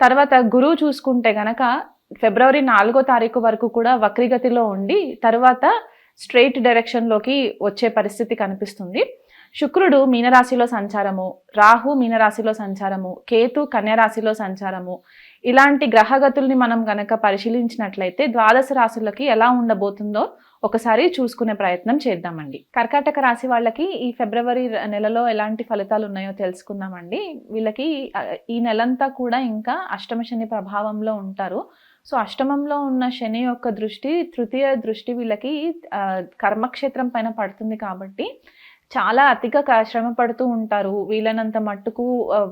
తర్వాత గురువు చూసుకుంటే గనక ఫిబ్రవరి నాలుగో తారీఖు వరకు కూడా వక్రిగతిలో ఉండి తర్వాత స్ట్రెయిట్ డైరెక్షన్లోకి వచ్చే పరిస్థితి కనిపిస్తుంది. శుక్రుడు మీనరాశిలో సంచారము రాహు మీనరాశిలో సంచారము కేతు కన్యరాశిలో సంచారము ఇలాంటి గ్రహగతుల్ని మనం గనక పరిశీలించినట్లయితే ద్వాదశ రాశులకి ఎలా ఉండబోతుందో ఒకసారి చూసుకునే ప్రయత్నం చేద్దామండి. కర్కాటక రాశి వాళ్ళకి ఈ ఫిబ్రవరి నెలలో ఎలాంటి ఫలితాలు ఉన్నాయో తెలుసుకుందామండి. వీళ్ళకి ఈ నెలంతా కూడా ఇంకా అష్టమ శని ప్రభావంలో ఉంటారు. సో అష్టమంలో ఉన్న శని యొక్క దృష్టి తృతీయ దృష్టి వీళ్ళకి కర్మక్షేత్రం పైన పడుతుంది కాబట్టి చాలా అతిగా శ్రమ పడుతూ ఉంటారు. వీళ్ళనంత మట్టుకు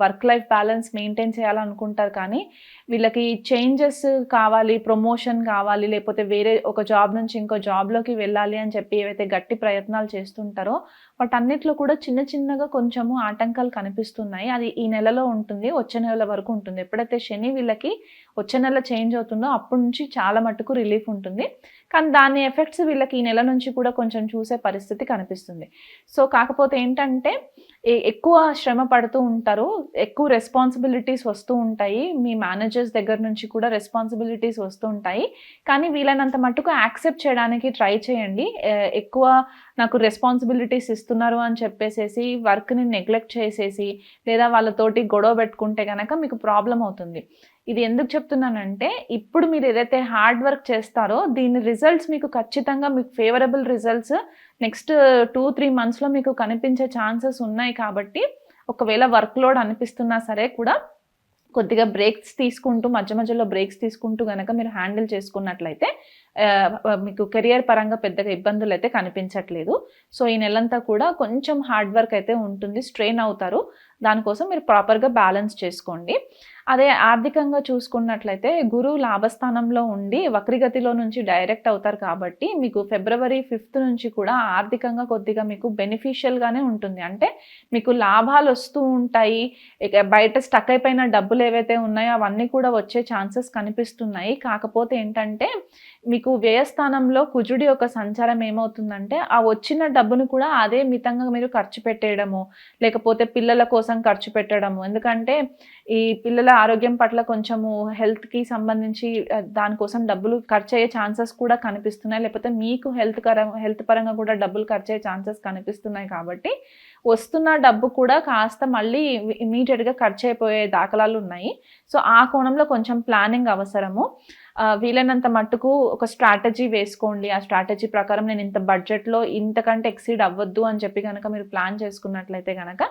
వర్క్ లైఫ్ బ్యాలెన్స్ మెయింటైన్ చేయాలనుకుంటారు కానీ వీళ్ళకి చేంజెస్ కావాలి ప్రమోషన్ కావాలి లేకపోతే వేరే ఒక జాబ్ నుంచి ఇంకో జాబ్లోకి వెళ్ళాలి అని చెప్పి ఏవైతే గట్టి ప్రయత్నాలు చేస్తుంటారో వాటన్నిటిలో కూడా చిన్న చిన్నగా కొంచెము ఆటంకాలు కనిపిస్తున్నాయి. అది ఈ నెలలో ఉంటుంది వచ్చే నెల వరకు ఉంటుంది. ఎప్పుడైతే శని వీళ్ళకి వచ్చే నెల చేంజ్ అవుతుందో అప్పటి నుంచి చాలా మట్టుకు రిలీఫ్ ఉంటుంది. కానీ దాని ఎఫెక్ట్స్ వీళ్ళకి ఈ నెల నుంచి కూడా కొంచెం చూసే పరిస్థితి కనిపిస్తుంది. సో కాకపోతే ఏంటంటే ఎక్కువ శ్రమ పడుతూ ఉంటారు ఎక్కువ రెస్పాన్సిబిలిటీస్ వస్తూ ఉంటాయి మీ మేనేజర్స్ దగ్గర నుంచి కూడా రెస్పాన్సిబిలిటీస్ వస్తూ ఉంటాయి. కానీ వీలైనంత మట్టుకు యాక్సెప్ట్ చేయడానికి ట్రై చేయండి. ఎక్కువ నాకు రెస్పాన్సిబిలిటీస్ ఇస్తున్నారు అని చెప్పేసేసి వర్క్ని నెగ్లెక్ట్ చేసేసి లేదా వాళ్ళతోటి గొడవ పెట్టుకుంటే కనుక మీకు ప్రాబ్లం అవుతుంది. ఇది ఎందుకు చెప్తున్నానంటే ఇప్పుడు మీరు ఏదైతే హార్డ్ వర్క్ చేస్తారో దీని రిజల్ట్స్ మీకు ఖచ్చితంగా మీకు favourable results next two three మంత్స్లో మీకు కనిపించే ఛాన్సెస్ ఉన్నాయి కాబట్టి ఒకవేళ వర్క్ లోడ్ అనిపిస్తున్నా సరే కూడా కొద్దిగా బ్రేక్స్ తీసుకుంటూ మధ్య మధ్యలో బ్రేక్స్ తీసుకుంటూ కనుక మీరు హ్యాండిల్ చేసుకున్నట్లయితే మీకు కెరియర్ పరంగా పెద్దగా ఇబ్బందులు అయితే కనిపించట్లేదు. సో ఈ నెలంతా కూడా కొంచెం హార్డ్ వర్క్ అయితే ఉంటుంది. స్ట్రెయిన్ అవుతారు. దానికోసం మీరు ప్రాపర్గా బ్యాలెన్స్ చేసుకోండి. అదే ఆర్థికంగా చూసుకున్నట్లయితే గురువు లాభస్థానంలో ఉండి వక్రిగతిలో నుంచి డైరెక్ట్ అవుతారు కాబట్టి మీకు ఫిబ్రవరి ఫిఫ్త్ నుంచి కూడా ఆర్థికంగా కొద్దిగా మీకు బెనిఫిషియల్గానే ఉంటుంది. అంటే మీకు లాభాలు వస్తూ ఉంటాయి. బయట స్టక్ అయిపోయిన డబ్బులు ఏవైతే ఉన్నాయో అవన్నీ కూడా వచ్చే ఛాన్సెస్ కనిపిస్తున్నాయి. కాకపోతే ఏంటంటే మీకు మీకు వ్యయస్థానంలో కుజుడి యొక్క సంచారం ఏమవుతుందంటే ఆ వచ్చిన డబ్బును కూడా అదే మితంగా మీరు ఖర్చు పెట్టేయడము లేకపోతే పిల్లల కోసం ఖర్చు పెట్టడము. ఎందుకంటే ఈ పిల్లల ఆరోగ్యం పట్ల కొంచెము హెల్త్కి సంబంధించి దానికోసం డబ్బులు ఖర్చు అయ్యే ఛాన్సెస్ కూడా కనిపిస్తున్నాయి. లేకపోతే మీకు హెల్త్ కర హెల్త్ పరంగా కూడా డబ్బులు ఖర్చు అయ్యే ఛాన్సెస్ కనిపిస్తున్నాయి కాబట్టి వస్తున్న డబ్బు కూడా కాస్త మళ్ళీ ఇమీడియట్గా ఖర్చు అయిపోయే దాఖలాలు ఉన్నాయి. సో ఆ కోణంలో కొంచెం ప్లానింగ్ అవసరము. వీలైనంత మట్టుకు ఒక స్ట్రాటజీ వేసుకోండి. ఆ స్ట్రాటజీ ప్రకారం నేను ఇంత బడ్జెట్లో ఇంతకంటే ఎక్సీడ్ అవ్వద్దు అని చెప్పి కనుక మీరు ప్లాన్ చేసుకున్నట్లయితే కనుక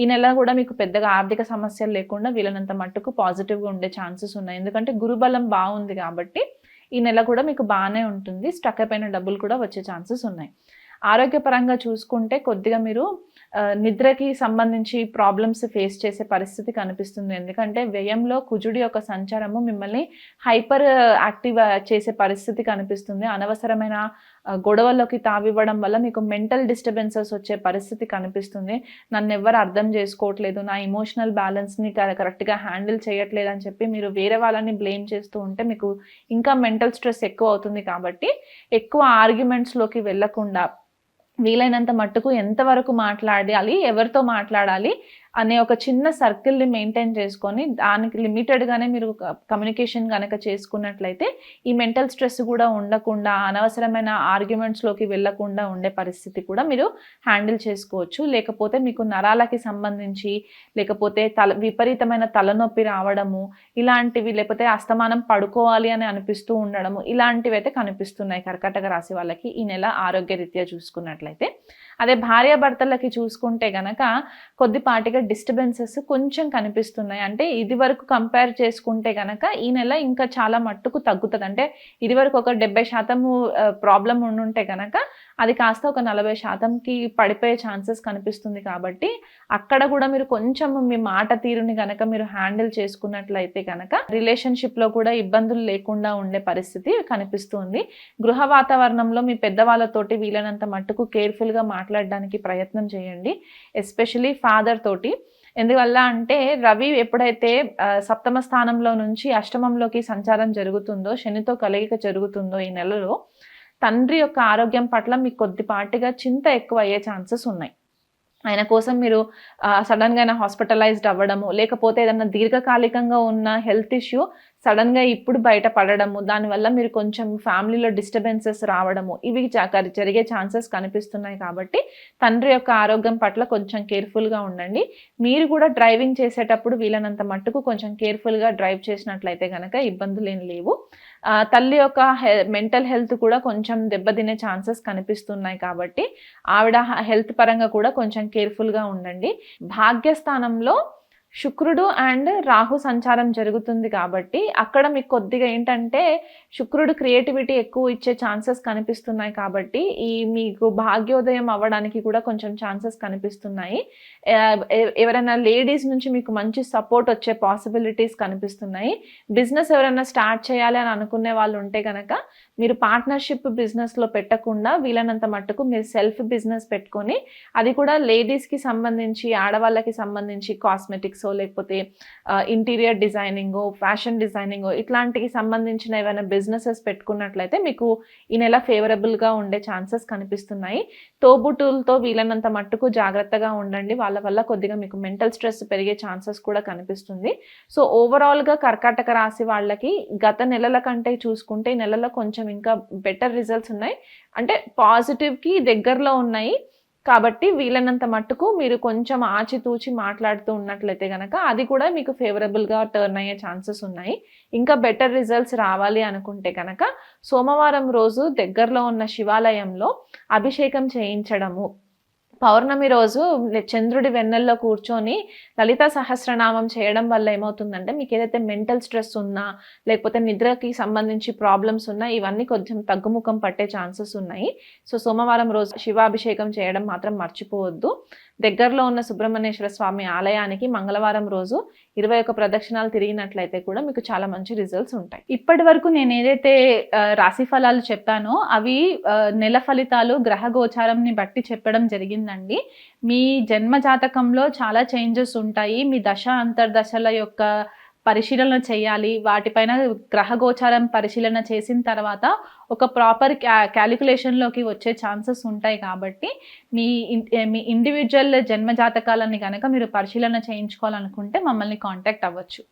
ఈ నెల కూడా మీకు పెద్దగా ఆర్థిక సమస్యలు లేకుండా వీలైనంత మట్టుకు పాజిటివ్గా ఉండే ఛాన్సెస్ ఉన్నాయి. ఎందుకంటే గురుబలం బాగుంది కాబట్టి ఈ నెల కూడా మీకు బాగానే ఉంటుంది. స్టక్ అయిపోయిన డబ్బులు కూడా వచ్చే ఛాన్సెస్ ఉన్నాయి. ఆరోగ్యపరంగా చూసుకుంటే కొద్దిగా మీరు నిద్రకి సంబంధించి ప్రాబ్లమ్స్ ఫేస్ చేసే పరిస్థితి కనిపిస్తుంది. ఎందుకంటే వ్యయంలో కుజుడి యొక్క సంచారము మిమ్మల్ని హైపర్ యాక్టివ్ చేసే పరిస్థితి కనిపిస్తుంది. అనవసరమైన గొడవలోకి గొడవల్లోకి తావివ్వడం వల్ల మీకు మెంటల్ డిస్టర్బెన్సెస్ వచ్చే పరిస్థితి కనిపిస్తుంది. నన్ను ఎవరు అర్థం చేసుకోవట్లేదు. నా ఇమోషనల్ బ్యాలెన్స్ని కరెక్ట్గా హ్యాండిల్ చేయట్లేదు అని చెప్పి మీరు వేరే వాళ్ళని బ్లేమ్ చేస్తూ ఉంటే మీకు ఇంకా మెంటల్ స్ట్రెస్ ఎక్కువ అవుతుంది కాబట్టి ఎక్కువ ఆర్గ్యుమెంట్స్లోకి వెళ్ళకుండా వీలైనంత మట్టుకు ఎంతవరకు మాట్లాడాలి ఎవరితో మాట్లాడాలి అనే ఒక చిన్న సర్కిల్ని మెయింటైన్ చేసుకొని దానికి లిమిటెడ్గానే మీరు కమ్యూనికేషన్ కనుక చేసుకున్నట్లయితే ఈ మెంటల్ స్ట్రెస్ కూడా ఉండకుండా అనవసరమైన ఆర్గ్యుమెంట్స్లోకి వెళ్ళకుండా ఉండే పరిస్థితి కూడా మీరు హ్యాండిల్ చేసుకోవచ్చు. లేకపోతే మీకు నరాలకి సంబంధించి లేకపోతే తల విపరీతమైన తలనొప్పి రావడము ఇలాంటివి లేకపోతే అస్తమానం పడుకోవాలి అని అనిపిస్తూ ఉండడము ఇలాంటివి అయితే కనిపిస్తున్నాయి కర్కాటక రాశి వాళ్ళకి ఈ నెల ఆరోగ్య రీత్యా చూసుకున్నట్లయితే. అదే భార్యాభర్తలకి చూసుకుంటే గనక కొద్దిపాటిగా డిస్టర్బెన్సెస్ కొంచెం కనిపిస్తున్నాయి. అంటే ఇది వరకు కంపేర్ చేసుకుంటే గనక ఈ నెల ఇంకా చాలా మట్టుకు తగ్గుతుంది. అంటే ఇది వరకు ఒక డెబ్బై శాతము ప్రాబ్లం ఉండుంటే గనక అది కాస్త ఒక నలభై శాతంకి పడిపోయే ఛాన్సెస్ కనిపిస్తుంది కాబట్టి అక్కడ కూడా మీరు కొంచెం మీ మాట తీరుని కనుక మీరు హ్యాండిల్ చేసుకున్నట్లయితే కనుక రిలేషన్షిప్లో కూడా ఇబ్బందులు లేకుండా ఉండే పరిస్థితి కనిపిస్తుంది. గృహ వాతావరణంలో మీ పెద్దవాళ్ళతోటి వీలైనంత మట్టుకు కేర్ఫుల్గా మాట్లాడడానికి ప్రయత్నం చేయండి ఎస్పెషలీ ఫాదర్ తోటి. ఎందువల్ల అంటే రవి ఎప్పుడైతే సప్తమ స్థానంలో నుంచి అష్టమంలోకి సంచారం జరుగుతుందో శనితో కలయిక జరుగుతుందో ఈ నెలలో తండ్రి యొక్క ఆరోగ్యం పట్ల మీకు కొద్దిపాటిగా చింత ఎక్కువ అయ్యే ఛాన్సెస్ ఉన్నాయి. ఆయన కోసం మీరు సడన్గా అయినా హాస్పిటలైజ్డ్ అవ్వడము లేకపోతే ఏదన్నా దీర్ఘకాలికంగా ఉన్న హెల్త్ ఇష్యూ సడన్గా ఇప్పుడు బయట పడడము దానివల్ల మీరు కొంచెం ఫ్యామిలీలో డిస్టర్బెన్సెస్ రావడము ఇవి జరిగే ఛాన్సెస్ కనిపిస్తున్నాయి కాబట్టి తండ్రి యొక్క ఆరోగ్యం పట్ల కొంచెం కేర్ఫుల్గా ఉండండి. మీరు కూడా డ్రైవింగ్ చేసేటప్పుడు వీలైనంత మట్టుకు కొంచెం కేర్ఫుల్గా డ్రైవ్ చేసినట్లయితే కనుక ఇబ్బందులు ఏం లేవు. తల్లి యొక్క మెంటల్ హెల్త్ కూడా కొంచెం దెబ్బతినే ఛాన్సెస్ కనిపిస్తున్నాయి కాబట్టి ఆవిడ హెల్త్ పరంగా కూడా కొంచెం కేర్ఫుల్గా ఉండండి. భాగ్యస్థానంలో శుక్రుడు అండ్ రాహు సంచారం జరుగుతుంది కాబట్టి అక్కడ మీకు కొద్దిగా ఏంటంటే శుక్రుడు క్రియేటివిటీ ఎక్కువ ఇచ్చే ఛాన్సెస్ కనిపిస్తున్నాయి కాబట్టి ఈ మీకు భాగ్యోదయం అవ్వడానికి కూడా కొంచెం ఛాన్సెస్ కనిపిస్తున్నాయి. ఎవరైనా లేడీస్ నుంచి మీకు మంచి సపోర్ట్ వచ్చే పాసిబిలిటీస్ కనిపిస్తున్నాయి. బిజినెస్ ఎవరైనా స్టార్ట్ చేయాలి అని అనుకునే వాళ్ళు ఉంటే కనుక మీరు పార్ట్నర్షిప్ బిజినెస్లో పెట్టకుండా వీలైనంత మట్టుకు మీరు సెల్ఫ్ బిజినెస్ పెట్టుకొని అది కూడా లేడీస్కి సంబంధించి ఆడవాళ్ళకి సంబంధించి కాస్మెటిక్స్ లేకపోతే ఇంటీరియర్ డిజైనింగ్ ఫ్యాషన్ డిజైనింగ్ ఇట్లాంటికి సంబంధించిన ఏమైనా బిజినెసెస్ పెట్టుకున్నట్లయితే మీకు ఈ నెల ఫేవరబుల్గా ఉండే ఛాన్సెస్ కనిపిస్తున్నాయి. తోబుటూల్తో వీలైనంత మట్టుకు జాగ్రత్తగా ఉండండి. వాళ్ళ వల్ల కొద్దిగా మీకు మెంటల్ స్ట్రెస్ పెరిగే ఛాన్సెస్ కూడా కనిపిస్తుంది. సో ఓవరాల్గా కర్కాటక రాశి వాళ్ళకి గత నెలల కంటే చూసుకుంటే ఈ నెలలో కొంచెం ఇంకా బెటర్ రిజల్ట్స్ ఉన్నాయి. అంటే పాజిటివ్కి దగ్గరలో ఉన్నాయి. కాబట్టి వీలైనంత మట్టుకు మీరు కొంచెం ఆచితూచి మాట్లాడుతూ ఉన్నట్లయితే కనుక అది కూడా మీకు ఫేవరబుల్గా టర్న్ అయ్యే ఛాన్సెస్ ఉన్నాయి. ఇంకా బెటర్ రిజల్ట్స్ రావాలి అనుకుంటే కనుక సోమవారం రోజు దగ్గరలో ఉన్న శివాలయంలో అభిషేకం చేయించడము. పౌర్ణమి రోజు చంద్రుడి వెన్నెల్లో కూర్చొని లలిత సహస్రనామం చేయడం వల్ల ఏమవుతుందంటే మీకు ఏదైతే మెంటల్ స్ట్రెస్ ఉన్నా లేకపోతే నిద్రకి సంబంధించి ప్రాబ్లమ్స్ ఉన్నా ఇవన్నీ కొంచెం తగ్గుముఖం పట్టే ఛాన్సెస్ ఉన్నాయి. సో సోమవారం రోజు శివాభిషేకం చేయడం మాత్రం మర్చిపోవద్దు. దగ్గరలో ఉన్న సుబ్రహ్మణ్యేశ్వర స్వామి ఆలయానికి మంగళవారం రోజు ఇరవై ఒక ప్రదక్షిణాలు తిరిగినట్లయితే కూడా మీకు చాలా మంచి రిజల్ట్స్ ఉంటాయి. ఇప్పటి వరకు నేను ఏదైతే రాశి ఫలాలు చెప్పానో అవి నెల ఫలితాలు గ్రహ గోచారంని బట్టి చెప్పడం జరిగిందండి. మీ జన్మ జాతకంలో చాలా చేంజెస్ ఉంటాయి. మీ దశ అంతర్దశల యొక్క పరిశీలన చేయాలి. వాటిపైన గ్రహగోచారం పరిశీలన చేసిన తర్వాత ఒక ప్రాపర్ క్యా క్యాలిక్యులేషన్లోకి వచ్చే ఛాన్సెస్ ఉంటాయి కాబట్టి మీ మీ ఇండివిజువల్ జన్మ జాతకాలని కనుక మీరు పరిశీలన చేయించుకోవాలనుకుంటే మమ్మల్ని కాంటాక్ట్ అవ్వచ్చు.